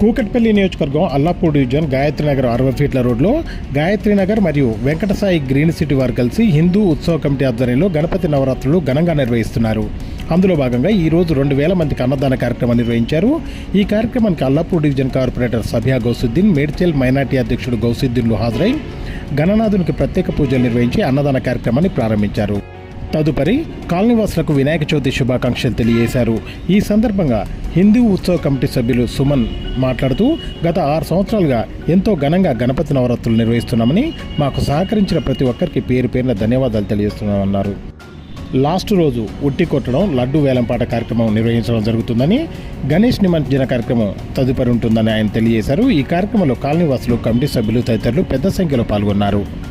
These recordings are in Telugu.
కూకట్పల్లి నియోజకవర్గం అల్లాపూర్ డివిజన్ గాయత్రి నగర్ అరవై ఫీట్ల రోడ్లో గాయత్రి నగర్ మరియు వెంకటసాయి గ్రీన్ సిటీ వారు కలిసి హిందూ ఉత్సవ కమిటీ ఆధ్వర్యంలో గణపతి నవరాత్రులు ఘనంగా నిర్వహిస్తున్నారు. అందులో భాగంగా ఈరోజు రెండు వేల మందికి అన్నదాన కార్యక్రమం నిర్వహించారు. ఈ కార్యక్రమానికి Allapur division corporator Sabiya Gousuddin Medchal minority అధ్యక్షుడు గౌసుద్దీన్లు హాజరై గణనాథునికి ప్రత్యేక పూజలు నిర్వహించి అన్నదాన కార్యక్రమాన్ని ప్రారంభించారు. తదుపరి కాలనీవాసులకు వినాయక చవితి శుభాకాంక్షలు తెలియజేశారు. ఈ సందర్భంగా హిందూ ఉత్సవ కమిటీ సభ్యులు సుమన్ మాట్లాడుతూ గత ఆరు సంవత్సరాలుగా ఎంతో ఘనంగా గణపతి నవరాత్రులు నిర్వహిస్తున్నామని మాకు సహకరించిన ప్రతి ఒక్కరికి పేరు పేరున ధన్యవాదాలు తెలియజేస్తున్నామన్నారు. లాస్ట్ రోజు ఉట్టి కొట్టడం లడ్డు వేలంపాట కార్యక్రమం నిర్వహించడం జరుగుతుందని గణేష్ నిమజ్జన కార్యక్రమం తదుపరి ఉంటుందని ఆయన తెలియజేశారు. ఈ కార్యక్రమంలో కాలనీవాసులు కమిటీ సభ్యులు తదితరులు పెద్ద సంఖ్యలో పాల్గొన్నారు.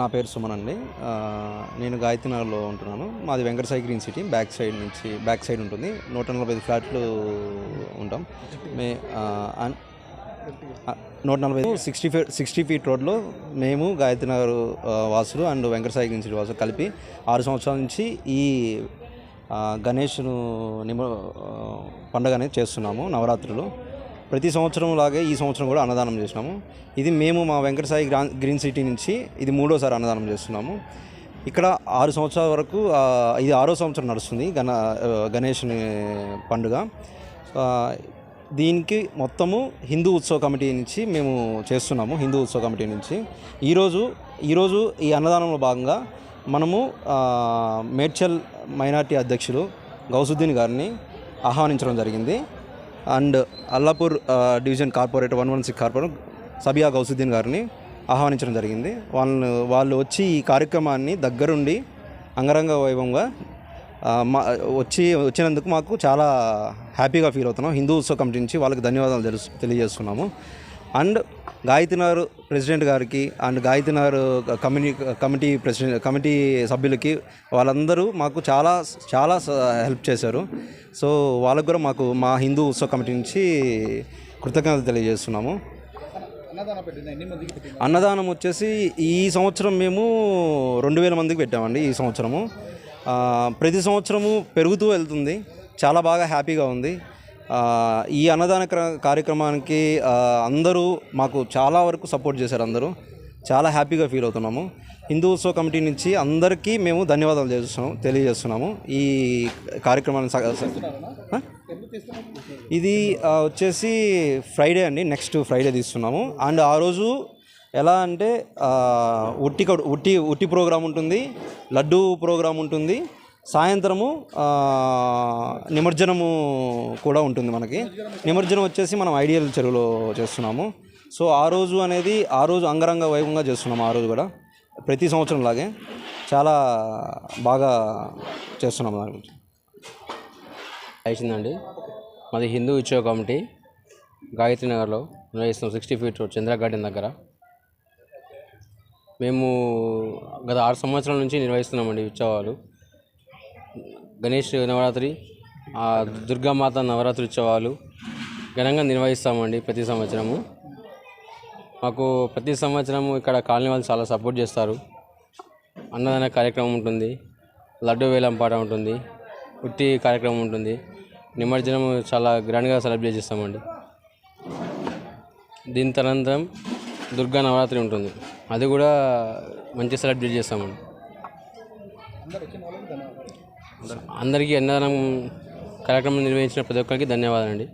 నా పేరు సుమన్ అండి. నేను గాయత్రినగర్లో ఉంటున్నాను. మాది Venkatasai green city. Back side నుంచి బ్యాక్ సైడ్ ఉంటుంది. నూట నలభై ఐదు ఫ్లాట్లు ఉంటాం. మే నూట నలభై సిక్స్టీ ఫీట్ సిక్స్టీ ఫీట్ రోడ్లో మేము గాయత్రి నగర్ వాసులు అండ్ వెంకటసాయి గ్రీన్ సిటీ వాసులు కలిపి ఆరు సంవత్సరాల నుంచి ఈ గణేష్ను నిమ పండుగ అనేది చేస్తున్నాము నవరాత్రులు. ప్రతి సంవత్సరం లాగే ఈ సంవత్సరం కూడా అన్నదానం చేసినాము. ఇది మేము మా వెంకటసాయి గ్రా గ్రీన్ సిటీ నుంచి ఇది మూడోసారి అన్నదానం చేస్తున్నాము. ఇక్కడ ఆరు సంవత్సరాల వరకు ఇది ఆరో సంవత్సరం నడుస్తుంది గణ గణేష్ని పండుగ. దీనికి మొత్తము హిందూ ఉత్సవ కమిటీ నుంచి మేము చేస్తున్నాము హిందూ ఉత్సవ కమిటీ నుంచి. ఈరోజు ఈరోజు ఈ అన్నదానంలో భాగంగా మనము మేడ్చల్ మైనార్టీ అధ్యక్షులు గౌసుద్దీన్ గారిని ఆహ్వానించడం జరిగింది. And Allapur division corporator one one six corporator Sabiya Gousuddin గారిని ఆహ్వానించడం జరిగింది. వాళ్ళు వాళ్ళు వచ్చి ఈ కార్యక్రమాన్ని దగ్గరుండి అంగరంగ వైభవంగా మా వచ్చి వచ్చినందుకు మాకు చాలా హ్యాపీగా ఫీల్ అవుతున్నాం. హిందూ ఉత్సవ కమిటీ నుంచి వాళ్ళకి ధన్యవాదాలు తెలుసు తెలియజేస్తున్నాము. అండ్ గాయత్రినగర్ ప్రెసిడెంట్ గారికి and Gayatrinagar committee committee president committee సభ్యులకి వాళ్ళందరూ మాకు చాలా చాలా హెల్ప్ చేశారు. సో వాళ్ళకు కూడా మాకు మా హిందూ ఉత్సవ కమిటీ నుంచి కృతజ్ఞతలు తెలియజేస్తున్నాము. అన్నదానం వచ్చేసి ఈ సంవత్సరం మేము రెండు వేల మందికి పెట్టామండి ఈ సంవత్సరము. ప్రతి సంవత్సరము పెరుగుతూ వెళ్తుంది. చాలా బాగా హ్యాపీగా ఉంది. ఈ అన్నదాన క్ర- కార్యక్రమానికి అందరూ మాకు చాలా వరకు సపోర్ట్ చేశారు అందరూ. చాలా హ్యాపీగా ఫీల్ అవుతున్నాము. హిందూ ఉత్సవ కమిటీ నుంచి అందరికీ మేము ధన్యవాదాలు చేస్తున్నాము తెలియజేస్తున్నాము. ఈ కార్యక్రమాన్ని ఇది వచ్చేసి ఫ్రైడే అండి నెక్స్ట్ ఫ్రైడే తీస్తున్నాము. అండ్ ఆ రోజు ఎలా అంటే ఉట్టి ఉట్టి ఉట్టి ప్రోగ్రాం ఉంటుంది లడ్డు ప్రోగ్రాం ఉంటుంది. సాయంత్రము నిమజ్జనము కూడా ఉంటుంది మనకి. నిమజ్జనం వచ్చేసి మనం ఐడియల్ చెరువులో చేస్తున్నాము. సో ఆ రోజు అనేది ఆ రోజు అంగరంగ వైభవంగా చేస్తున్నాము ఆ రోజు కూడా. ప్రతి సంవత్సరం లాగే. చాలా బాగా చేస్తున్నాము దాని గురించి. అయిసిందండి మాది హిందూ ఉత్సవ కమిటీ గాయత్రి నగర్లో నిర్వహిస్తున్నాం sixty feet road Chandra garden దగ్గర. మేము గత ఆరు సంవత్సరాల నుంచి నిర్వహిస్తున్నామండి ఉత్సవాలు గణేష్ నవరాత్రి ఆ దుర్గామాత నవరాత్రి ఉత్సవాలు ఘనంగా నిర్వహిస్తామండి ప్రతి సంవత్సరము. మాకు ప్రతి సంవత్సరము ఇక్కడ కాలనీ వాళ్ళు చాలా సపోర్ట్ చేస్తారు. అన్నదాన కార్యక్రమం ఉంటుంది లడ్డు వేలం పాట ఉంటుంది ఉట్టి కార్యక్రమం ఉంటుంది. నిమజ్జనం చాలా గ్రాండ్గా సెలబ్రేట్ చేస్తామండి. దీని తనంతరం దుర్గా నవరాత్రి ఉంటుంది. అది కూడా మంచి సెలబ్రేట్ చేస్తామండి. అందరికీ అన్నదానం కార్యక్రమం నిర్వహించిన ప్రతి ఒక్కరికి ధన్యవాదాలండి.